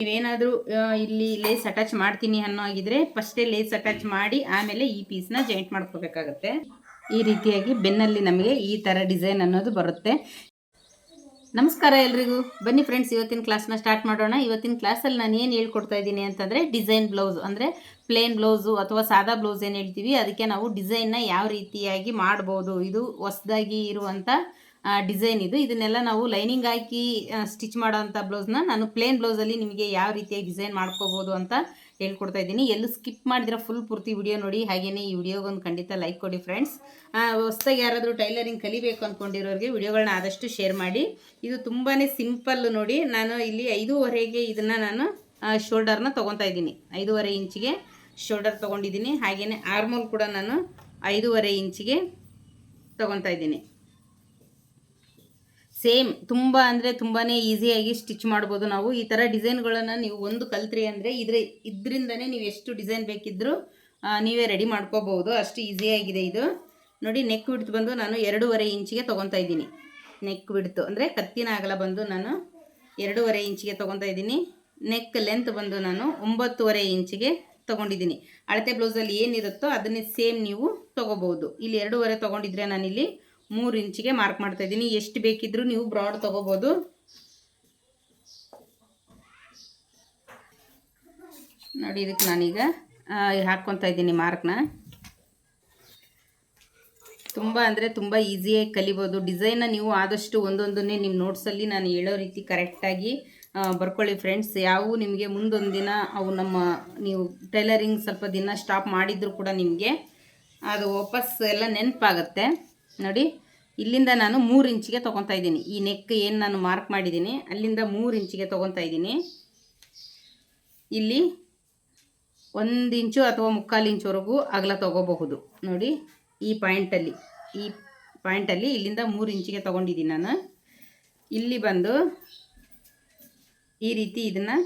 ನೀವೇನಾದರೂ ಇಲ್ಲಿ lace attach ಮಾಡ್ತೀನಿ ಅನ್ನೋ ಆಗಿದ್ರೆ ಫಸ್ಟೇ ಲೇಸ್ ಅಟ್ಯಾಚ್ ಮಾಡಿ ಆಮೇಲೆ ಈ ಪೀಸ್ನ ಜಾಯಿಂಟ್ ಮಾಡ್ಕೋಬೇಕಾಗತ್ತೆ. ಈ ರೀತಿಯಾಗಿ ಬೆನ್ನಲ್ಲಿ ನಮಗೆ ಈ ಥರ ಡಿಸೈನ್ ಅನ್ನೋದು ಬರುತ್ತೆ. ನಮಸ್ಕಾರ ಎಲ್ರಿಗೂ. ಬನ್ನಿ ಫ್ರೆಂಡ್ಸ್ ಇವತ್ತಿನ ಕ್ಲಾಸ್ನ ಸ್ಟಾರ್ಟ್ ಮಾಡೋಣ. ಇವತ್ತಿನ ಕ್ಲಾಸಲ್ಲಿ ನಾನು ಏನು ಹೇಳ್ಕೊಡ್ತಾ ಇದ್ದೀನಿ ಅಂತಂದರೆ ಡಿಸೈನ್ ಬ್ಲೌಸ್ ಅಂದರೆ ಪ್ಲೇನ್ ಬ್ಲೌಸು ಅಥವಾ ಸಾದಾ ಬ್ಲೌಸ್ ಏನು ಹೇಳ್ತೀವಿ, ಅದಕ್ಕೆ ನಾವು ಡಿಸೈನ್ನ ಯಾವ ರೀತಿಯಾಗಿ ಮಾಡ್ಬೋದು, ಇದು ಹೊಸದಾಗಿ ಇರುವಂಥ ಡಿಸೈನ್ ಇದು. ಇದನ್ನೆಲ್ಲ ನಾವು ಲೈನಿಂಗ್ ಹಾಕಿ ಸ್ಟಿಚ್ ಮಾಡೋವಂಥ ಬ್ಲೌಸ್ನ ನಾನು ಪ್ಲೇನ್ ಬ್ಲೌಸಲ್ಲಿ ನಿಮಗೆ ಯಾವ ರೀತಿಯಾಗಿ ಡಿಸೈನ್ ಮಾಡ್ಕೋಬೋದು ಅಂತ ಹೇಳ್ಕೊಡ್ತಾ ಇದ್ದೀನಿ. ಎಲ್ಲೂ ಸ್ಕಿಪ್ ಮಾಡಿದ್ರೆ ಫುಲ್ ಪೂರ್ತಿ ವಿಡಿಯೋ ನೋಡಿ. ಹಾಗೆಯೇ ಈ ವಿಡಿಯೋಗೊಂದು ಖಂಡಿತ ಲೈಕ್ ಕೊಡಿ ಫ್ರೆಂಡ್ಸ್ ಹೊಸ್ದಾಗಿ ಯಾರಾದರೂ ಟೈಲರಿಂಗ್ ಕಲಿಬೇಕು ಅಂದ್ಕೊಂಡಿರೋರಿಗೆ ವಿಡಿಯೋಗಳನ್ನ ಆದಷ್ಟು ಶೇರ್ ಮಾಡಿ. ಇದು ತುಂಬಾ ಸಿಂಪಲ್ ನೋಡಿ. ನಾನು ಇಲ್ಲಿ ಐದೂವರೆಗೆ ಇದನ್ನು ನಾನು ಶೋಲ್ಡರ್ನ ತೊಗೊತಾ ಇದ್ದೀನಿ. ಐದೂವರೆ ಇಂಚಿಗೆ ಶೋಲ್ಡರ್ ತೊಗೊಂಡಿದ್ದೀನಿ. ಹಾಗೆಯೇ ಆರ್ಮೋಲ್ ಕೂಡ ನಾನು ಐದೂವರೆ ಇಂಚಿಗೆ ತೊಗೊತಾ ಇದ್ದೀನಿ. ಸೇಮ್ ತುಂಬ ಅಂದರೆ ತುಂಬಾ ಈಸಿಯಾಗಿ ಸ್ಟಿಚ್ ಮಾಡ್ಬೋದು ನಾವು. ಈ ಥರ ಡಿಸೈನ್ಗಳನ್ನು ನೀವು ಒಂದು ಕಲ್ತ್ರಿ ಅಂದರೆ ಇದ್ರ ಇದರಿಂದನೇ ನೀವು ಎಷ್ಟು ಡಿಸೈನ್ ಬೇಕಿದ್ದರೂ ನೀವೇ ರೆಡಿ ಮಾಡ್ಕೋಬೋದು ಅಷ್ಟು ಈಸಿಯಾಗಿದೆ ಇದು. ನೋಡಿ ನೆಕ್ ಬಿಡ್ತು ಬಂದು ನಾನು ಎರಡೂವರೆ ಇಂಚಿಗೆ ತೊಗೊತಾ ಇದ್ದೀನಿ. ನೆಕ್ ಬಿಡ್ತು ಅಂದರೆ ಕತ್ತಿನ ಅಗಲ ಬಂದು ನಾನು ಎರಡೂವರೆ ಇಂಚಿಗೆ ತೊಗೊತಾ ಇದ್ದೀನಿ. ನೆಕ್ ಲೆಂತ್ ಬಂದು ನಾನು ಒಂಬತ್ತುವರೆ ಇಂಚಿಗೆ ತೊಗೊಂಡಿದ್ದೀನಿ. ಅಳತೆ ಬ್ಲೌಸಲ್ಲಿ ಏನಿರುತ್ತೋ ಅದನ್ನೇ ಸೇಮ್ ನೀವು ತೊಗೋಬೋದು ಇಲ್ಲಿ ಎರಡೂವರೆ ತೊಗೊಂಡಿದ್ರೆ ನಾನಿಲ್ಲಿ ಮೂರು ಇಂಚಿಗೆ ಮಾರ್ಕ್ ಮಾಡ್ತಾ ಇದ್ದೀನಿ. ಎಷ್ಟು ಬೇಕಿದ್ರೂ ನೀವು ಬ್ರಾಡ್ ತೊಗೋಬೋದು. ನೋಡಿ ಇದಕ್ಕೆ ನಾನೀಗ ಹಾಕ್ಕೊತಾ ಇದ್ದೀನಿ ಮಾರ್ಕ್ನ ತುಂಬ ಅಂದರೆ ತುಂಬ ಈಸಿಯಾಗಿ ಕಲಿಬೋದು. ಡಿಸೈನ್ನ ನೀವು ಆದಷ್ಟು ಒಂದೊಂದನ್ನೇ ನಿಮ್ಮ ನೋಟ್ಸಲ್ಲಿ ನಾನು ಹೇಳೋ ರೀತಿ ಕರೆಕ್ಟಾಗಿ ಬರ್ಕೊಳ್ಳಿ ಫ್ರೆಂಡ್ಸ್ ಯಾವು ನಿಮಗೆ ಮುಂದೊಂದು ದಿನ ಅವು ನಮ್ಮ, ನೀವು ಟೈಲರಿಂಗ್ ಸ್ವಲ್ಪ ದಿನ ಸ್ಟಾಪ್ ಮಾಡಿದರೂ ಕೂಡ ನಿಮಗೆ ಅದು ವಾಪಸ್ ಎಲ್ಲ ನೆನಪಾಗುತ್ತೆ. ನೋಡಿ, ಇಲ್ಲಿಂದ ನಾನು ಮೂರು ಇಂಚಿಗೆ ತೊಗೊತಾ ಇದ್ದೀನಿ. ಈ ನೆಕ್ ಏನು ನಾನು ಮಾರ್ಕ್ ಮಾಡಿದ್ದೀನಿ, ಅಲ್ಲಿಂದ ಮೂರು ಇಂಚಿಗೆ ತೊಗೊತಾ ಇದ್ದೀನಿ. ಇಲ್ಲಿ ಒಂದು ಇಂಚು ಅಥವಾ ಮುಕ್ಕಾಲು ಇಂಚುವರೆಗೂ ಅಗಲ ತೊಗೋಬಹುದು. ನೋಡಿ, ಈ ಪಾಯಿಂಟಲ್ಲಿ ಈ ಪಾಯಿಂಟಲ್ಲಿ ಇಲ್ಲಿಂದ ಮೂರು ಇಂಚಿಗೆ ತೊಗೊಂಡಿದ್ದೀನಿ ನಾನು. ಇಲ್ಲಿ ಬಂದು ಈ ರೀತಿ ಇದನ್ನು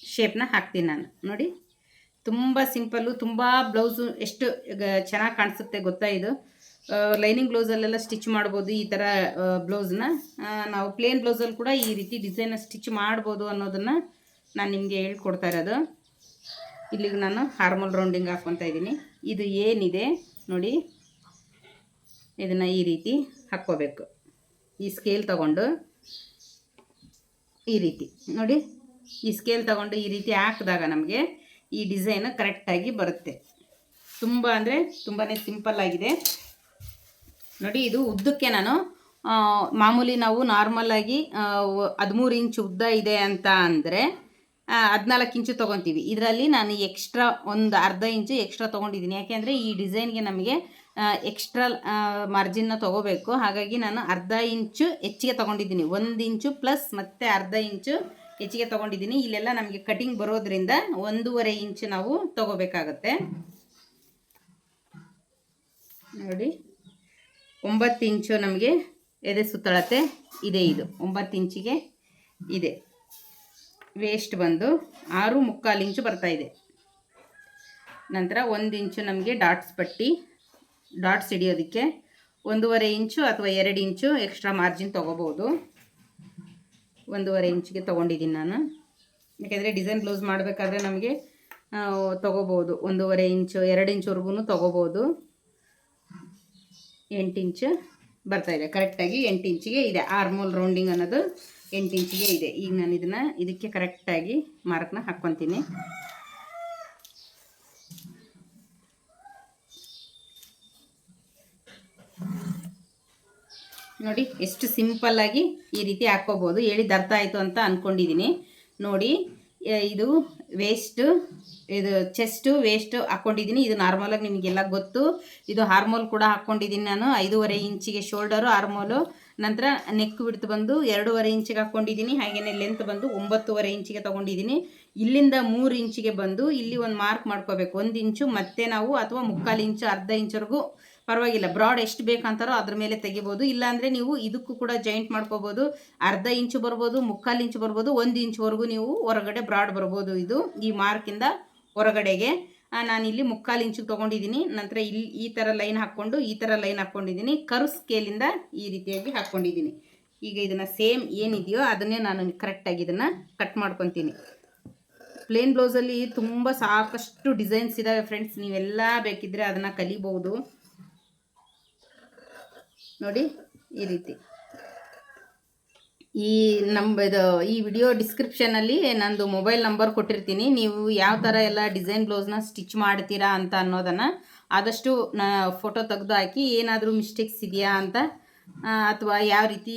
ಶೇಪ್ನ ಹಾಕ್ತೀನಿ ನಾನು. ನೋಡಿ, ತುಂಬ ಸಿಂಪಲ್ಲು ತುಂಬ ಬ್ಲೌಸು ಎಷ್ಟು ಚೆನ್ನಾಗಿ ಕಾಣಿಸುತ್ತೆ ಗೊತ್ತಾ ಇದು? ಲೈನಿಂಗ್ ಬ್ಲೌಸಲ್ಲೆಲ್ಲ ಸ್ಟಿಚ್ ಮಾಡ್ಬೋದು, ಈ ಥರ ಬ್ಲೌಸ್ನ ನಾವು ಪ್ಲೇನ್ ಬ್ಲೌಸಲ್ಲಿ ಕೂಡ ಈ ರೀತಿ ಡಿಸೈನ ಸ್ಟಿಚ್ ಮಾಡ್ಬೋದು ಅನ್ನೋದನ್ನು ನಾನು ನಿಮಗೆ ಹೇಳ್ಕೊಡ್ತಾ ಇರೋದು. ಇಲ್ಲಿಗೆ ನಾನು ಹಾರ್ಮಲ್ ರೌಂಡಿಂಗ್ ಹಾಕ್ಕೊತಾ ಇದ್ದೀನಿ. ಇದು ಏನಿದೆ ನೋಡಿ. ಇದನ್ನು ಈ ರೀತಿ ಹಾಕ್ಕೋಬೇಕು. ಈ ಸ್ಕೇಲ್ ತಗೊಂಡು ಈ ರೀತಿ. ನೋಡಿ, ಈ ಸ್ಕೇಲ್ ತಗೊಂಡು ಈ ರೀತಿ ಹಾಕಿದಾಗ ನಮಗೆ ಈ ಡಿಸೈನ್ ಕರೆಕ್ಟಾಗಿ ಬರುತ್ತೆ. ತುಂಬ ಅಂದರೆ ತುಂಬಾ ಸಿಂಪಲ್ ಆಗಿದೆ. ನೋಡಿ, ಇದು ಉದ್ದಕ್ಕೆ ನಾನು ಮಾಮೂಲಿ ನಾವು ನಾರ್ಮಲಾಗಿ ಹದಿಮೂರು ಇಂಚ್ ಉದ್ದ ಇದೆ ಅಂತ ಅಂದರೆ ಹದಿನಾಲ್ಕು ಇಂಚು ತೊಗೊತೀವಿ. ಇದರಲ್ಲಿ ನಾನು ಎಕ್ಸ್ಟ್ರಾ ಒಂದು ಅರ್ಧ ಇಂಚು ಎಕ್ಸ್ಟ್ರಾ ತೊಗೊಂಡಿದ್ದೀನಿ. ಯಾಕೆಂದರೆ ಈ ಡಿಸೈನ್ಗೆ ನಮಗೆ ಎಕ್ಸ್ಟ್ರಾ ಮಾರ್ಜಿನ್ನ ತೊಗೋಬೇಕು. ಹಾಗಾಗಿ ನಾನು ಅರ್ಧ ಇಂಚು ಹೆಚ್ಚಿಗೆ ತೊಗೊಂಡಿದ್ದೀನಿ. ಒಂದು ಇಂಚು ಪ್ಲಸ್ ಮತ್ತು ಅರ್ಧ ಇಂಚು ಹೆಚ್ಚಿಗೆ ತೊಗೊಂಡಿದ್ದೀನಿ. ಇಲ್ಲೆಲ್ಲ ನಮಗೆ ಕಟಿಂಗ್ ಬರೋದ್ರಿಂದ ಒಂದೂವರೆ ಇಂಚು ನಾವು ತೊಗೋಬೇಕಾಗತ್ತೆ. ನೋಡಿ. ಒಂಬತ್ತು ಇಂಚು ನಮಗೆ ಎದೆ ಸುತ್ತಳತೆ ಇದೆ ಇದು. ಒಂಬತ್ತು ಇಂಚಿಗೆ ಇದೆ. ವೇಸ್ಟ್ ಬಂದು ಆರು ಮುಕ್ಕಾಲು ಇಂಚು ಬರ್ತಾ ಇದೆ. ನಂತರ ಒಂದು ಇಂಚು ನಮಗೆ ಡಾಟ್ಸ್ ಪಟ್ಟಿ. ಡಾಟ್ಸ್ ಹಿಡಿಯೋದಕ್ಕೆ ಒಂದೂವರೆ ಇಂಚು ಅಥವಾ ಎರಡು ಇಂಚು ಎಕ್ಸ್ಟ್ರಾ ಮಾರ್ಜಿನ್ ತೊಗೋಬೋದು. ಒಂದೂವರೆ ಇಂಚಿಗೆ ತೊಗೊಂಡಿದ್ದೀನಿ ನಾನು. ಯಾಕೆಂದರೆ ಡಿಸೈನ್ ಬ್ಲೌಸ್ ಮಾಡಬೇಕಾದ್ರೆ ನಮಗೆ ತೊಗೋಬೋದು. ಒಂದೂವರೆ ಇಂಚು, ಎರಡು ಇಂಚುವರೆಗೂ ತೊಗೋಬೋದು. ಎಂಟು ಇಂಚ್ ಬರ್ತಾ ಇದೆ. ಕರೆಕ್ಟಾಗಿ ಎಂಟು ಇಂಚಿಗೆ ಇದೆ. ಆರ್ಮೋಲ್ ರೌಂಡಿಂಗ್ ಅನ್ನೋದು ಎಂಟು ಇಂಚಿಗೆ ಇದೆ. ಈಗ ನಾನು ಇದನ್ನು ಇದಕ್ಕೆ ಕರೆಕ್ಟಾಗಿ ಮಾರ್ಕ್ನ ಹಾಕ್ಕೊತೀನಿ ನೋಡಿ, ಎಷ್ಟು ಸಿಂಪಲ್ಲಾಗಿ ಈ ರೀತಿ ಹಾಕ್ಕೋಬೋದು ಹೇಳಿದ್ದು ಅರ್ಥ ಆಯಿತು ಅಂತ ಅಂದ್ಕೊಂಡಿದ್ದೀನಿ ನೋಡಿ ಇದು ವೇಸ್ಟು ಇದು ಚೆಸ್ಟು ವೇಸ್ಟು ಹಾಕ್ಕೊಂಡಿದ್ದೀನಿ ಇದು ನಾರ್ಮಲಾಗಿ ನಿಮಗೆಲ್ಲ ಗೊತ್ತು. ಇದು ಹಾರ್ಮೋಲ್ ಕೂಡ ಹಾಕ್ಕೊಂಡಿದ್ದೀನಿ ನಾನು. ಐದೂವರೆ ಇಂಚಿಗೆ ಶೋಲ್ಡರು ಹಾರ್ಮೋಲು ನಂತರ ನೆಕ್ ಬಿಡ್ತು ಬಂದು ಎರಡೂವರೆ ಇಂಚಿಗೆ ಹಾಕ್ಕೊಂಡಿದ್ದೀನಿ ಹಾಗೆಯೇ ಲೆಂತ್ ಬಂದು ಒಂಬತ್ತುವರೆ ಇಂಚಿಗೆ ತೊಗೊಂಡಿದ್ದೀನಿ. ಇಲ್ಲಿಂದ ಮೂರು ಇಂಚಿಗೆ ಬಂದು ಇಲ್ಲಿ ಒಂದು ಮಾರ್ಕ್ ಮಾಡ್ಕೋಬೇಕು. ಒಂದು ಇಂಚು ಮತ್ತೆ ನಾವು ಅಥವಾ ಮುಕ್ಕಾಲು ಇಂಚು, ಅರ್ಧ ಇಂಚವರೆಗೂ ಪರವಾಗಿಲ್ಲ. ಬ್ರಾಡ್ ಎಷ್ಟು ಬೇಕಂತಾರೋ ಅದ್ರ ಮೇಲೆ ತೆಗಿಬೋದು. ಇಲ್ಲಾಂದರೆ ನೀವು ಇದಕ್ಕೂ ಕೂಡ ಜಾಯಿಂಟ್ ಮಾಡ್ಕೋಬೋದು. ಅರ್ಧ ಇಂಚು ಬರ್ಬೋದು, ಮುಕ್ಕಾಲು ಇಂಚು ಬರ್ಬೋದು, ಒಂದು ಇಂಚ್ವರೆಗೂ ನೀವು ಹೊರಗಡೆ ಬ್ರಾಡ್ ಬರ್ಬೋದು ಇದು ಈ ಮಾರ್ಕಿಂದ ಹೊರಗಡೆಗೆ. ನಾನಿಲ್ಲಿ ಮುಕ್ಕಾಲು ಇಂಚಿಗೆ ತೊಗೊಂಡಿದ್ದೀನಿ. ನಂತರ ಇಲ್ಲಿ ಈ ಥರ ಲೈನ್ ಹಾಕ್ಕೊಂಡು ಈ ಥರ ಲೈನ್ ಹಾಕ್ಕೊಂಡಿದ್ದೀನಿ. ಕರು ಸ್ಕೇಲಿಂದ ಈ ರೀತಿಯಾಗಿ ಹಾಕ್ಕೊಂಡಿದ್ದೀನಿ. ಈಗ ಇದನ್ನು ಸೇಮ್ ಏನಿದೆಯೋ ಅದನ್ನೇ ನಾನು ಕರೆಕ್ಟಾಗಿ ಇದನ್ನು ಕಟ್ ಮಾಡ್ಕೊತೀನಿ. ಪ್ಲೇನ್ ಬ್ಲೌಸಲ್ಲಿ ತುಂಬ ಸಾಕಷ್ಟು ಡಿಸೈನ್ಸ್ ಇದ್ದಾವೆ ಫ್ರೆಂಡ್ಸ್ ನೀವೆಲ್ಲ ಬೇಕಿದ್ದರೆ ಅದನ್ನು ಕಲಿಬೋದು ನೋಡಿ, ಈ ರೀತಿ. ಈ ನಮ್ಮ ಈ ವಿಡಿಯೋ ಡಿಸ್ಕ್ರಿಪ್ಷನಲ್ಲಿ ನಂದು ಮೊಬೈಲ್ ನಂಬರ್ ಕೊಟ್ಟಿರ್ತೀನಿ. ನೀವು ಯಾವ ಥರ ಎಲ್ಲ ಡಿಸೈನ್ ಬ್ಲೌಸ್ನ ಸ್ಟಿಚ್ ಮಾಡ್ತೀರಾ ಅಂತ ಅನ್ನೋದನ್ನು ಆದಷ್ಟು ಫೋಟೋ ತೆಗೆದು ಹಾಕಿ, ಏನಾದರೂ ಮಿಸ್ಟೇಕ್ಸ್ ಇದೆಯಾ ಅಂತ ಅಥವಾ ಯಾವ ರೀತಿ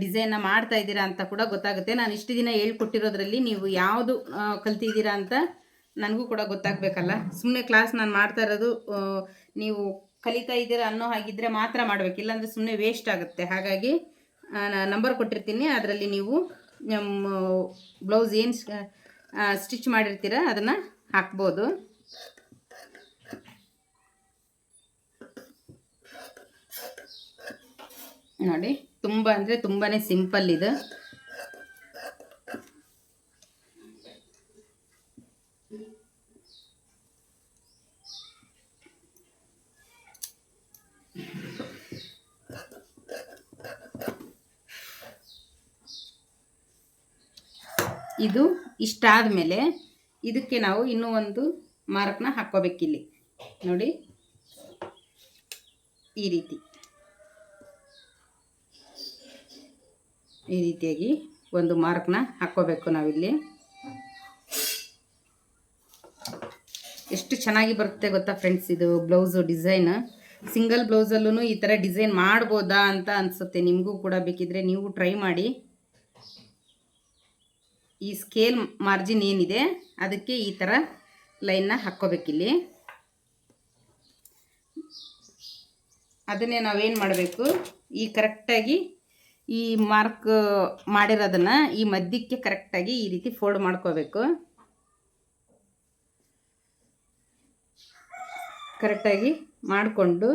ಡಿಸೈನ್ನ ಮಾಡ್ತಾ ಇದ್ದೀರಾ ಅಂತ ಕೂಡ ಗೊತ್ತಾಗುತ್ತೆ. ನಾನು ಇಷ್ಟು ದಿನ ಹೇಳ್ಕೊಟ್ಟಿರೋದ್ರಲ್ಲಿ ನೀವು ಯಾವುದು ಕಲ್ತಿದ್ದೀರಾ ಅಂತ ನನಗೂ ಕೂಡ ಗೊತ್ತಾಗಬೇಕಲ್ಲ. ಸುಮ್ಮನೆ ಕ್ಲಾಸ್ ನಾನು ಮಾಡ್ತಾ ಇರೋದು ನೀವು ಕಲಿತಾ ಇದ್ದೀರಾ ಅನ್ನೋ ಹಾಗಿದ್ರೆ ಮಾತ್ರ ಮಾಡಬೇಕು. ಇಲ್ಲಾಂದರೆ ಸುಮ್ಮನೆ ವೇಸ್ಟ್ ಆಗುತ್ತೆ. ಹಾಗಾಗಿ ನಂಬರ್ ಕೊಟ್ಟಿರ್ತೀನಿ. ಅದರಲ್ಲಿ ನೀವು ನಮ್ಮ ಬ್ಲೌಸ್ ಏನು ಸ್ಟಿಚ್ ಮಾಡಿರ್ತೀರ ಅದನ್ನು ಹಾಕ್ಬೋದು. ನೋಡಿ, ತುಂಬ ಅಂದರೆ ತುಂಬಾ ಸಿಂಪಲ್ ಇದು. ಇದು ಇಷ್ಟಾದ ಮೇಲೆ ಇದಕ್ಕೆ ನಾವು ಇನ್ನೂ ಒಂದು ಮಾರ್ಕ್ನ ಹಾಕ್ಕೋಬೇಕಿಲ್ಲಿ. ನೋಡಿ. ಈ ರೀತಿ. ಈ ರೀತಿಯಾಗಿ ಒಂದು ಮಾರ್ಕ್ನ ಹಾಕ್ಕೋಬೇಕು ನಾವಿಲ್ಲಿ. ಎಷ್ಟು ಚೆನ್ನಾಗಿ ಬರುತ್ತೆ ಗೊತ್ತಾ ಫ್ರೆಂಡ್ಸ್ ಇದು ಬ್ಲೌಸು ಡಿಸೈನ್. ಸಿಂಗಲ್ ಬ್ಲೌಸಲ್ಲೂ ಈ ಥರ ಡಿಸೈನ್ ಮಾಡ್ಬೋದಾ ಅಂತ ಅನಿಸುತ್ತೆ. ನಿಮಗೂ ಕೂಡ ಬೇಕಿದ್ರೆ ನೀವು ಟ್ರೈ ಮಾಡಿ. ಈ ಸ್ಕೇಲ್ ಮಾರ್ಜಿನ್ ಏನಿದೆ, ಅದಕ್ಕೆ ಈ ಥರ ಲೈನ್ನ ಹಾಕ್ಕೋಬೇಕಿಲ್ಲಿ. ಅದನ್ನೇ ನಾವೇನು ಮಾಡಬೇಕು? ಈ ಕರೆಕ್ಟಾಗಿ ಈ ಮಾರ್ಕ್ ಮಾಡಿರೋದನ್ನು ಈ ಮಧ್ಯಕ್ಕೆ ಕರೆಕ್ಟಾಗಿ ಈ ರೀತಿ ಫೋಲ್ಡ್ ಮಾಡ್ಕೋಬೇಕು. ಕರೆಕ್ಟಾಗಿ ಮಾಡಿಕೊಂಡು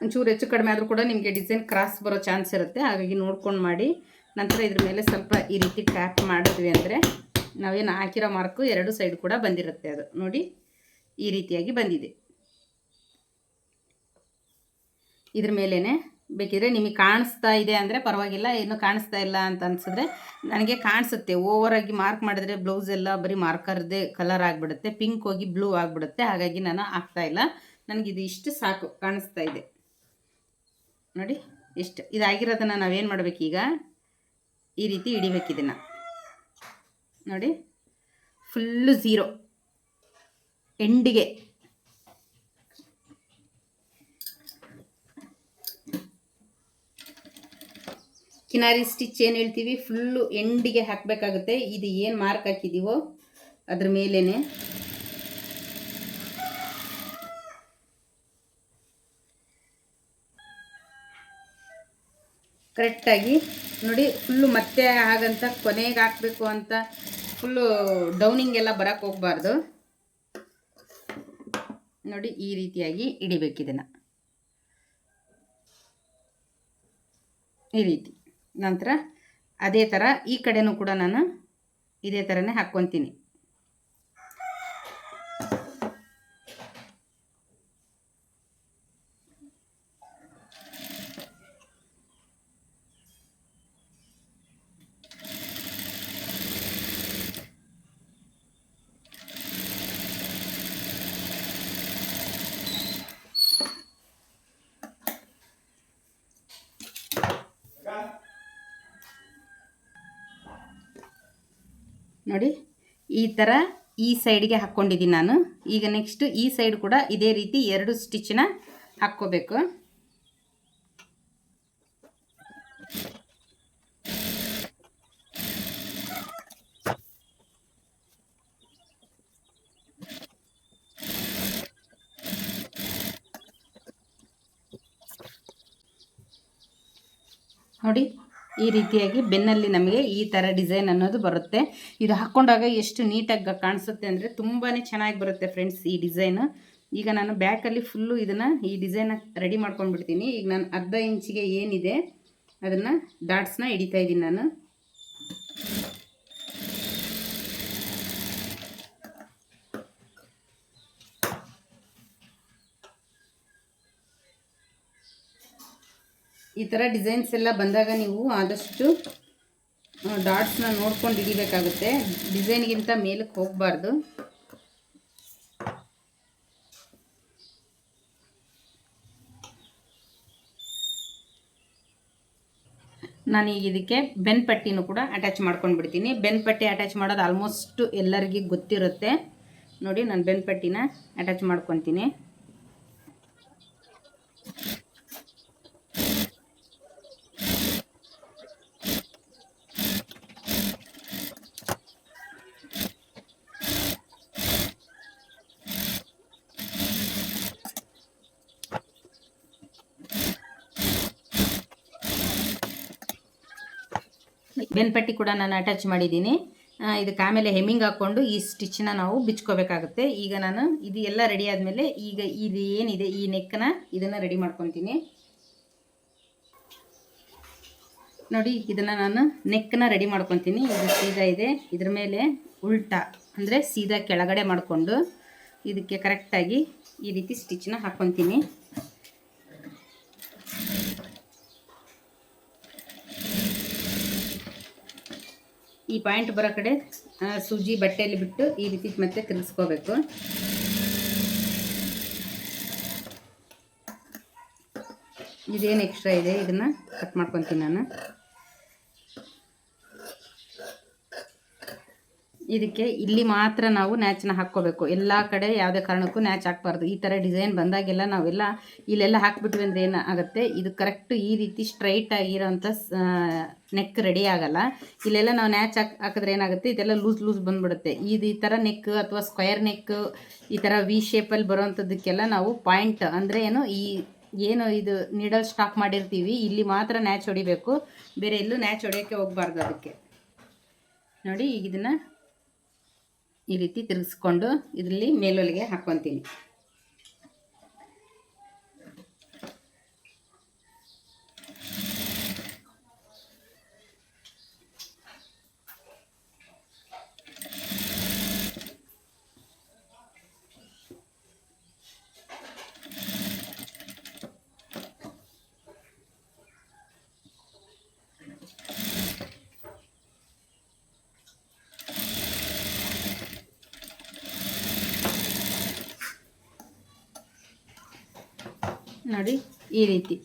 ಒಂಚೂರು ಹೆಚ್ಚು ಕಡಿಮೆ ಆದರೂ ಕೂಡ ನಿಮಗೆ ಡಿಸೈನ್ ಕ್ರಾಸ್ ಬರೋ ಚಾನ್ಸ್ ಇರುತ್ತೆ. ಹಾಗಾಗಿ ನೋಡ್ಕೊಂಡು ಮಾಡಿ. ನಂತರ ಇದ್ರ ಮೇಲೆ ಸ್ವಲ್ಪ ಈ ರೀತಿ ಟ್ಯಾಪ್ ಮಾಡಿದ್ವಿ ಅಂದರೆ ನಾವೇನು ಹಾಕಿರೋ ಮಾರ್ಕು ಎರಡು ಸೈಡ್ ಕೂಡ ಬಂದಿರುತ್ತೆ ಅದು. ನೋಡಿ, ಈ ರೀತಿಯಾಗಿ ಬಂದಿದೆ. ಇದ್ರ ಮೇಲೇ ಬೇಕಿದ್ರೆ ನಿಮಗೆ ಕಾಣಿಸ್ತಾ ಇದೆ ಅಂದರೆ ಪರವಾಗಿಲ್ಲ, ಏನು ಕಾಣಿಸ್ತಾ ಇಲ್ಲ ಅಂತ ಅನ್ಸಿದ್ರೆ ನನಗೆ ಕಾಣಿಸುತ್ತೆ. ಓವರಾಗಿ ಮಾರ್ಕ್ ಮಾಡಿದ್ರೆ ಬ್ಲೌಸ್ ಎಲ್ಲ ಬರೀ ಮಾರ್ಕರ್ದೇ ಕಲರ್ ಆಗಿಬಿಡುತ್ತೆ ಪಿಂಕ್ ಹೋಗಿ ಬ್ಲೂ ಆಗಿಬಿಡುತ್ತೆ, ಹಾಗಾಗಿ ನಾನು ಹಾಕ್ತಾ ಇಲ್ಲ. ನನಗಿದು ಇಷ್ಟು ಸಾಕು, ಕಾಣಿಸ್ತಾ ಇದೆ. ನೋಡಿ ಇಷ್ಟು ಇದಾಗಿರೋದನ್ನು ನಾವೇನು ಮಾಡಬೇಕೀಗ ಈ ರೀತಿ ಹಿಡಿಬೇಕು ನೋಡಿ ಫುಲ್ಲು ಝೀರೋ ಎಂಡಿಗೆ. ಕಿನಾರಿ ಸ್ಟಿಚ್ ಏನು ಹೇಳ್ತೀವಿ? ಫುಲ್ಲು ಎಂಡಿಗೆ ಹಾಕಬೇಕಾಗುತ್ತೆ. ಇದು ಏನು ಮಾರ್ಕ್ ಹಾಕಿದ್ದೀವೋ ಅದ್ರ ಮೇಲೇ ಕರೆಕ್ಟಾಗಿ ನೋಡಿ ಫುಲ್ಲು ಮತ್ತೆ ಹಾಗಂತ ಕೊನೆಗೆ ಹಾಕಬೇಕು ಅಂತ ಫುಲ್ಲು ಡೌನಿಂಗ್ ಎಲ್ಲ ಬರೋಕ್ಕೆ ಹೋಗಬಾರ್ದು. ನೋಡಿ ಈ ರೀತಿಯಾಗಿ ಹಿಡಿಬೇಕು ಇದನ್ನು. ಈ ರೀತಿ. ನಂತರ ಅದೇ ಥರ ಈ ಕಡೆನೂ ಕೂಡ ನಾನು ಇದೇ ಥರನೇ ಹಾಕ್ಕೊತೀನಿ. ನೋಡಿ, ಈ ಥರ ಈ ಸೈಡ್ಗೆ ಹಾಕ್ಕೊಂಡಿದ್ದೀನಿ ನಾನು. ಈಗ ನೆಕ್ಸ್ಟ್ ಈ ಸೈಡ್ ಕೂಡ ಇದೇ ರೀತಿ ಎರಡು ಸ್ಟಿಚ್ನ ಹಾಕ್ಕೋಬೇಕು. ನೋಡಿ ಈ ರೀತಿಯಾಗಿ ಬೆನ್ನಲ್ಲಿ ನಮಗೆ ಈ ಥರ ಡಿಸೈನ್ ಅನ್ನೋದು ಬರುತ್ತೆ. ಇದು ಹಾಕ್ಕೊಂಡಾಗ ಎಷ್ಟು ನೀಟಾಗಿ ಕಾಣಿಸುತ್ತೆ ಅಂದರೆ ತುಂಬಾ ಚೆನ್ನಾಗಿ ಬರುತ್ತೆ ಫ್ರೆಂಡ್ಸ್ ಈ ಡಿಸೈನು. ಈಗ ನಾನು ಬ್ಯಾಕಲ್ಲಿ ಫುಲ್ಲು ಇದನ್ನು ಈ ಡಿಸೈನ ರೆಡಿ ಮಾಡ್ಕೊಂಡ್ಬಿಡ್ತೀನಿ. ಈಗ ನಾನು ಅರ್ಧ ಇಂಚಿಗೆ ಏನಿದೆ ಅದನ್ನು ಡಾಟ್ಸ್ನ ಹಿಡಿತಾ ಇದ್ದೀನಿ ನಾನು. ಈ ಥರ ಡಿಸೈನ್ಸ್ ಎಲ್ಲ ಬಂದಾಗ ನೀವು ಆದಷ್ಟು ಡಾಟ್ಸ್ನ ನೋಡ್ಕೊಂಡು ಹಿಡಿಬೇಕಾಗುತ್ತೆ. ಡಿಸೈನ್ಗಿಂತ ಮೇಲಕ್ಕೆ ಹೋಗಬಾರ್ದು. ನಾನೀಗ ಇದಕ್ಕೆ ಬೆನ್ ಪಟ್ಟಿನೂ ಕೂಡ ಅಟ್ಯಾಚ್ ಮಾಡ್ಕೊಂಡು ಬಿಡ್ತೀನಿ ಬೆನ್ ಪಟ್ಟಿ ಅಟ್ಯಾಚ್ ಮಾಡೋದು ಆಲ್ಮೋಸ್ಟ್ ಎಲ್ಲರಿಗೂ ಗೊತ್ತಿರುತ್ತೆ. ನೋಡಿ, ನಾನು ಬೆನ್ ಪಟ್ಟಿನ ಅಟ್ಯಾಚ್ ಮಾಡ್ಕೊತೀನಿ. ಬೆನ್ಪಟ್ಟಿ ಕೂಡ ನಾನು ಅಟ್ಯಾಚ್ ಮಾಡಿದ್ದೀನಿ. ಇದಕ್ಕೆ ಆಮೇಲೆ ಹೆಮ್ಮಿಂಗ್ ಹಾಕ್ಕೊಂಡು ಈ ಸ್ಟಿಚ್ನ ನಾವು ಬಿಚ್ಕೋಬೇಕಾಗುತ್ತೆ. ಈಗ ನಾನು ಇದು ಎಲ್ಲ ರೆಡಿ ಆದಮೇಲೆ ಈಗ ಇದು ಏನಿದೆ, ಈ ನೆಕ್ಕನ ಇದನ್ನು ರೆಡಿ ಮಾಡ್ಕೊತೀನಿ ನೋಡಿ, ಇದನ್ನು ನಾನು ನೆಕ್ಕನ್ನ ರೆಡಿ ಮಾಡ್ಕೊತೀನಿ ಇದು ಸೀದಾ ಇದೆ. ಇದ್ರ ಮೇಲೆ ಉಲ್ಟಾ, ಅಂದರೆ ಸೀದಾ ಕೆಳಗಡೆ ಮಾಡಿಕೊಂಡು ಇದಕ್ಕೆ ಕರೆಕ್ಟಾಗಿ ಈ ರೀತಿ ಸ್ಟಿಚ್ನ ಹಾಕ್ಕೊತೀನಿ ಈ ಪಾಯಿಂಟ್ ಬರೋ ಕಡೆ ಸೂಜಿ ಬಟ್ಟೆಯಲ್ಲಿ ಬಿಟ್ಟು ಈ ರೀತಿ ಮತ್ತೆ ತಿರ್ಗಿಸ್ಕೋಬೇಕು. ಇದೇನು ಎಕ್ಸ್ಟ್ರಾ ಇದೆ? ಇದನ್ನು ಕಟ್ ಮಾಡ್ಕೊತೀನಿ ನಾನು. ಇದಕ್ಕೆ ಇಲ್ಲಿ ಮಾತ್ರ ನಾವು ನ್ಯಾಚನ್ನ ಹಾಕ್ಕೋಬೇಕು. ಎಲ್ಲ ಕಡೆ ಯಾವುದೇ ಕಾರಣಕ್ಕೂ ನ್ಯಾಚ್ ಹಾಕ್ಬಾರ್ದು. ಈ ಥರ ಡಿಸೈನ್ ಬಂದಾಗೆಲ್ಲ ನಾವೆಲ್ಲ ಇಲ್ಲೆಲ್ಲ ಹಾಕ್ಬಿಟ್ವಿ ಅಂದರೆ ಏನಾಗುತ್ತೆ? ಇದು ಕರೆಕ್ಟ್ ಈ ರೀತಿ ಸ್ಟ್ರೈಟ್ ಆಗಿರೋಂಥ ನೆಕ್ ರೆಡಿ ಆಗಲ್ಲ. ಇಲ್ಲೆಲ್ಲ ನಾವು ನ್ಯಾಚ್ ಹಾಕ್, ಹಾಕಿದ್ರೆ ಏನಾಗುತ್ತೆ? ಇದೆಲ್ಲ ಲೂಸ್ ಲೂಸ್ ಬಂದ್ಬಿಡುತ್ತೆ. ಇದು ಈ ಥರ ನೆಕ್ ಅಥವಾ ಸ್ಕ್ವೇರ್ ನೆಕ್ ಈ ಥರ ವಿ ಶೇಪಲ್ಲಿ ಬರೋವಂಥದ್ದಕ್ಕೆಲ್ಲ ನಾವು ಪಾಯಿಂಟ್ ಅಂದರೆ ಏನು? ಈ, ಏನು ಇದು ನೀಡಲ್ ಸ್ಟಾಕ್ ಮಾಡಿರ್ತೀವಿ. ಇಲ್ಲಿ ಮಾತ್ರ ನ್ಯಾಚ್ ಹೊಡಿಬೇಕು. ಬೇರೆ ಎಲ್ಲೂ ನ್ಯಾಚ್ ಹೊಡೆಯೋಕ್ಕೆ ಹೋಗಬಾರ್ದು ಅದಕ್ಕೆ. ನೋಡಿ, ಈಗ ಇದನ್ನು ಈ ರೀತಿ ತಿರುಗಿಸ್ಕೊಂಡು ಇದರಲ್ಲಿ ಮೇಲೊಲಿಗೆ ಹಾಕ್ಕೊತೀನಿ. ನೋಡಿ, ಈ ರೀತಿ.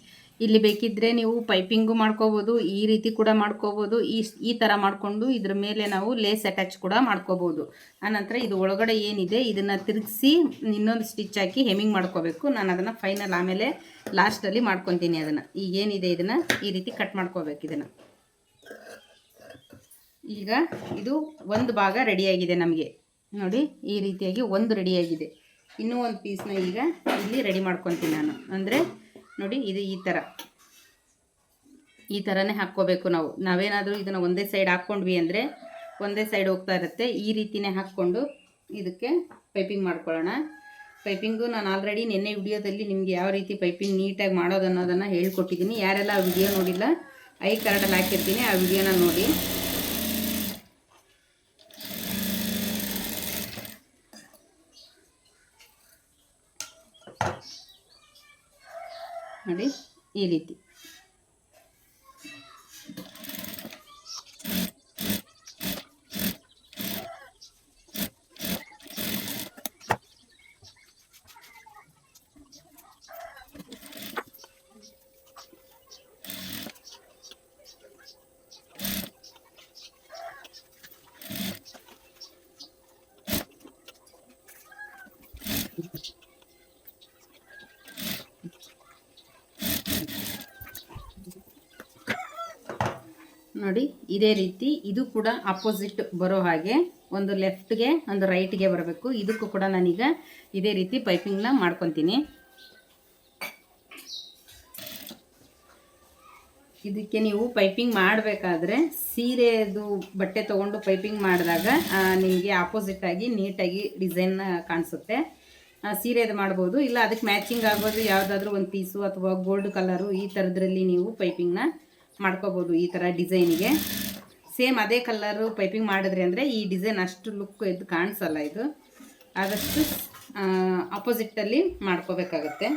ಇಲ್ಲಿ ಬೇಕಿದ್ದರೆ ನೀವು ಪೈಪಿಂಗು ಮಾಡ್ಕೋಬೋದು, ಈ ರೀತಿ ಕೂಡ ಮಾಡ್ಕೋಬೋದು, ಈ ಈ ಥರ ಮಾಡಿಕೊಂಡು ಇದ್ರ ಮೇಲೆ ನಾವು ಲೇಸ್ ಅಟ್ಯಾಚ್ ಕೂಡ ಮಾಡ್ಕೋಬೋದು. ಆನಂತರ ಇದು ಒಳಗಡೆ ಏನಿದೆ, ಇದನ್ನು ತಿರುಗಿಸಿ ಇನ್ನೊಂದು ಸ್ಟಿಚ್ ಹಾಕಿ ಹೆಮಿಂಗ್ ಮಾಡ್ಕೋಬೇಕು. ನಾನು ಅದನ್ನು ಫೈನಲ್ ಆಮೇಲೆ ಲಾಸ್ಟಲ್ಲಿ ಮಾಡ್ಕೊತೀನಿ ಅದನ್ನು. ಈಗ ಏನಿದೆ ಇದನ್ನು, ಈ ರೀತಿ ಕಟ್ ಮಾಡ್ಕೋಬೇಕು ಇದನ್ನು. ಈಗ ಇದು ಒಂದು ಭಾಗ ರೆಡಿಯಾಗಿದೆ ನಮಗೆ. ನೋಡಿ, ಈ ರೀತಿಯಾಗಿ ಒಂದು ರೆಡಿಯಾಗಿದೆ ಇನ್ನೂ ಒಂದು ಪೀಸ್ನ ಈಗ ಇಲ್ಲಿ ರೆಡಿ ಮಾಡ್ಕೊತೀನಿ ನಾನು. ಅಂದರೆ ನೋಡಿ ಇದು ಈ ಥರ ಈ ಥರನೇ ಹಾಕ್ಕೋಬೇಕು ನಾವು. ನಾವೇನಾದರೂ ಇದನ್ನು ಒಂದೇ ಸೈಡ್ ಹಾಕ್ಕೊಂಡ್ವಿ ಅಂದರೆ ಒಂದೇ ಸೈಡ್ ಹೋಗ್ತಾ ಇರುತ್ತೆ. ಈ ರೀತಿಯೇ ಹಾಕ್ಕೊಂಡು ಇದಕ್ಕೆ ಪೈಪಿಂಗ್ ಮಾಡ್ಕೊಳ್ಳೋಣ. ಪೈಪಿಂಗು ನಾನು ಆಲ್ರೆಡಿ ನಿನ್ನೆ ವಿಡಿಯೋದಲ್ಲಿ ನಿಮಗೆ ಯಾವ ರೀತಿ ಪೈಪಿಂಗ್ ನೀಟಾಗಿ ಮಾಡೋದು ಅನ್ನೋದನ್ನು ಹೇಳ್ಕೊಟ್ಟಿದ್ದೀನಿ. ಯಾರೆಲ್ಲ ಆ ವಿಡಿಯೋ ನೋಡಿಲ್ಲ ಐ ಕಾರ್ಡಲ್ಲಿ ಹಾಕಿರ್ತೀನಿ. ಆ ವಿಡಿಯೋನ ನೋಡಿ. ನೋಡಿ ಈ ರೀತಿ. ನೋಡಿ, ಇದೇ ರೀತಿ ಇದು ಕೂಡ ಅಪೋಸಿಟ್ ಬರೋ ಹಾಗೆ ಒಂದು ಲೆಫ್ಟ್ಗೆ ಒಂದು ರೈಟ್ಗೆ ಬರಬೇಕು. ಇದಕ್ಕೂ ಕೂಡ ನಾನೀಗ ಇದೇ ರೀತಿ ಪೈಪಿಂಗ್ನ ಮಾಡ್ಕೊತೀನಿ. ಇದಕ್ಕೆ ನೀವು ಪೈಪಿಂಗ್ ಮಾಡಬೇಕಾದ್ರೆ ಸೀರೆದು ಬಟ್ಟೆ ತೊಗೊಂಡು ಪೈಪಿಂಗ್ ಮಾಡಿದಾಗ ನಿಮಗೆ ಆಪೋಸಿಟ್ ಆಗಿ ನೀಟಾಗಿ ಡಿಸೈನ್ ಕಾಣಿಸುತ್ತೆ. ಸೀರೆದು ಮಾಡ್ಬೋದು. ಇಲ್ಲ, ಅದಕ್ಕೆ ಮ್ಯಾಚಿಂಗ್ ಆಗೋದು ಯಾವುದಾದ್ರೂ ಒಂದು ಪೀಸು ಅಥವಾ ಗೋಲ್ಡ್ ಕಲರು ಈ ಥರದ್ರಲ್ಲಿ ನೀವು ಪೈಪಿಂಗ್ನ ಮಾಡ್ಕೋಬೋದು ಈ ಥರ ಡಿಸೈನಿಗೆ. ಸೇಮ್ ಅದೇ ಕಲ್ಲರು ಪೈಪಿಂಗ್ ಮಾಡಿದ್ರಿ ಅಂದರೆ ಈ ಡಿಸೈನ್ ಅಷ್ಟು ಲುಕ್ ಇದು ಕಾಣಿಸಲ್ಲ ಇದು. ಆದಷ್ಟು ಅಪೋಸಿಟ್ಟಲ್ಲಿ ಮಾಡ್ಕೋಬೇಕಾಗತ್ತೆ.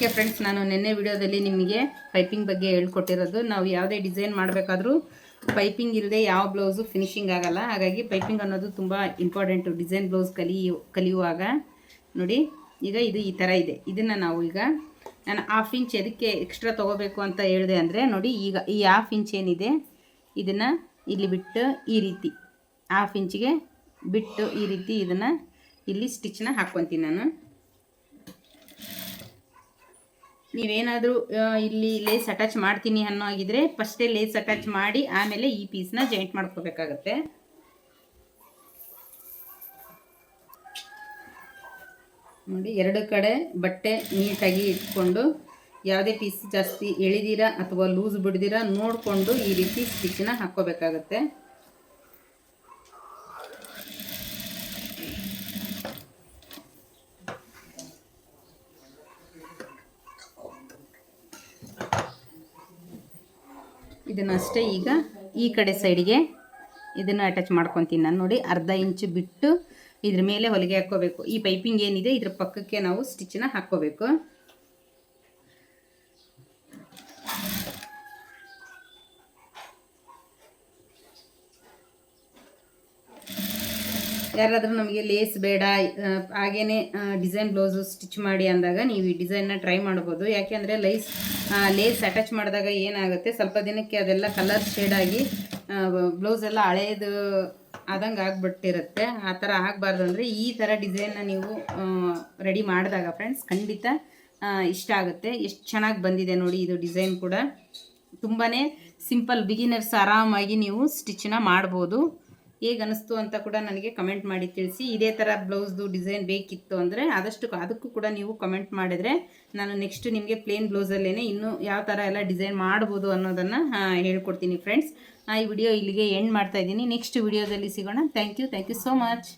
ಓಕೆ ಫ್ರೆಂಡ್ಸ್ ನಾನು ನಿನ್ನೆ ವಿಡಿಯೋದಲ್ಲಿ ನಿಮಗೆ ಪೈಪಿಂಗ್ ಬಗ್ಗೆ ಹೇಳ್ಕೊಟ್ಟಿರೋದು. ನಾವು ಯಾವುದೇ ಡಿಸೈನ್ ಮಾಡಬೇಕಾದ್ರೂ ಪೈಪಿಂಗ್ ಇಲ್ಲದೆ ಯಾವ ಬ್ಲೌಸು ಫಿನಿಶಿಂಗ್ ಆಗಲ್ಲ. ಹಾಗಾಗಿ ಪೈಪಿಂಗ್ ಅನ್ನೋದು ತುಂಬ ಇಂಪಾರ್ಟೆಂಟು ಡಿಸೈನ್ ಬ್ಲೌಸ್ ಕಲಿಯು ಕಲಿಯುವಾಗ. ನೋಡಿ, ಈಗ ಇದು ಈ ಥರ ಇದೆ. ಇದನ್ನು ನಾವು ಈಗ ನಾನು ಹಾಫ್ ಇಂಚ್ ಎದಕ್ಕೆ ಎಕ್ಸ್ಟ್ರಾ ತೊಗೋಬೇಕು ಅಂತ ಹೇಳಿದೆ ಅಂದರೆ, ನೋಡಿ, ಈಗ ಈ ಹಾಫ್ ಇಂಚ್ ಏನಿದೆ, ಇದನ್ನು ಇಲ್ಲಿ ಬಿಟ್ಟು ಈ ರೀತಿ ಹಾಫ್ ಇಂಚಿಗೆ ಬಿಟ್ಟು ಈ ರೀತಿ ಇದನ್ನು ಇಲ್ಲಿ ಸ್ಟಿಚ್ನ ಹಾಕ್ಕೊತೀನಿ ನಾನು. ನೀವೇನಾದರೂ ಇಲ್ಲಿ ಲೇಸ್ ಅಟ್ಯಾಚ್ ಮಾಡ್ತೀನಿ ಅನ್ನೋ ಆಗಿದ್ರೆ ಫಸ್ಟೇ ಲೇಸ್ ಅಟ್ಯಾಚ್ ಮಾಡಿ ಆಮೇಲೆ ಈ ಪೀಸ್ನ ಜಾಯಿಂಟ್ ಮಾಡ್ಕೋಬೇಕಾಗತ್ತೆ. ನೋಡಿ, ಎರಡು ಕಡೆ ಬಟ್ಟೆ ನೀಟಾಗಿ ಇಟ್ಕೊಂಡು ಯಾವುದೇ ಪೀಸ್ ಜಾಸ್ತಿ ಎಳಿದೀರಾ ಅಥವಾ ಲೂಸ್ ಬಿಡ್ದಿರಾ ನೋಡಿಕೊಂಡು ಈ ರೀತಿ ಸ್ಟಿಚ್ನ ಹಾಕ್ಕೋಬೇಕಾಗತ್ತೆ. ಇದನ್ನು ಅಷ್ಟೇ ಈಗ ಈ ಕಡೆ ಸೈಡಿಗೆ ಇದನ್ನು ಅಟ್ಯಾಚ್ ಮಾಡ್ಕೊತೀನಿ ನಾನು ನೋಡಿ. ಅರ್ಧ ಇಂಚು ಬಿಟ್ಟು ಇದ್ರ ಮೇಲೆ ಹೊಲಿಗೆ ಹಾಕ್ಕೋಬೇಕು. ಈ ಪೈಪಿಂಗ್ ಏನಿದೆ ಇದ್ರ ಪಕ್ಕಕ್ಕೆ ನಾವು ಸ್ಟಿಚ್ಚನ್ನ ಹಾಕ್ಕೋಬೇಕು. ಯಾರಾದರೂ ನಮಗೆ ಲೇಸ್ ಬೇಡ ಹಾಗೇ ಡಿಸೈನ್ ಬ್ಲೌಸು ಸ್ಟಿಚ್ ಮಾಡಿ ಅಂದಾಗ ನೀವು ಈ ಡಿಸೈನ್ನ ಟ್ರೈ ಮಾಡ್ಬೋದು. ಯಾಕೆಂದರೆ ಲೈಸ್ ಲೇಸ್ ಅಟ್ಯಾಚ್ ಮಾಡಿದಾಗ ಏನಾಗುತ್ತೆ? ಸ್ವಲ್ಪ ದಿನಕ್ಕೆ ಅದೆಲ್ಲ ಕಲರ್ ಶೇಡಾಗಿ ಬ್ಲೌಸ್ ಎಲ್ಲ ಹಳೇದು ಆದಂಗೆ ಆಗಿಬಿಟ್ಟಿರುತ್ತೆ. ಆ ಥರ ಆಗಬಾರ್ದು ಅಂದರೆ ಈ ಥರ ಡಿಸೈನ್ನ ನೀವು ರೆಡಿ ಮಾಡಿದಾಗ ಫ್ರೆಂಡ್ಸ್ ಖಂಡಿತ ಇಷ್ಟ ಆಗುತ್ತೆ. ಎಷ್ಟು ಚೆನ್ನಾಗಿ ಬಂದಿದೆ ನೋಡಿ ಇದು ಡಿಸೈನ್ ಕೂಡ. ತುಂಬಾ ಸಿಂಪಲ್ ಬಿಗಿನರ್ಸ್ ಆರಾಮಾಗಿ ನೀವು ಸ್ಟಿಚ್ನ ಮಾಡ್ಬೋದು. ಹೇಗೆ ಅನಿಸ್ತು ಅಂತ ಕೂಡ ನನಗೆ ಕಮೆಂಟ್ ಮಾಡಿ ತಿಳಿಸಿ. ಇದೇ ಥರ ಬ್ಲೌಸ್ದು ಡಿಸೈನ್ ಬೇಕಿತ್ತು ಅಂದರೆ ಆದಷ್ಟು ಅದಕ್ಕೂ ಕೂಡ ನೀವು ಕಮೆಂಟ್ ಮಾಡಿದರೆ ನಾನು ನೆಕ್ಸ್ಟ್ ನಿಮಗೆ ಪ್ಲೇನ್ ಬ್ಲೌಸಲ್ಲೇ ಇನ್ನೂ ಯಾವ ಥರ ಎಲ್ಲ ಡಿಸೈನ್ ಮಾಡ್ಬೋದು ಅನ್ನೋದನ್ನು ಹೇಳ್ಕೊಡ್ತೀನಿ ಫ್ರೆಂಡ್ಸ್ ಈ ವಿಡಿಯೋ ಇಲ್ಲಿಗೆ ಎಂಡ್ ಮಾಡ್ತಾ ಇದ್ದೀನಿ. ನೆಕ್ಸ್ಟ್ ವಿಡಿಯೋದಲ್ಲಿ ಸಿಗೋಣ. Thank you thank you so much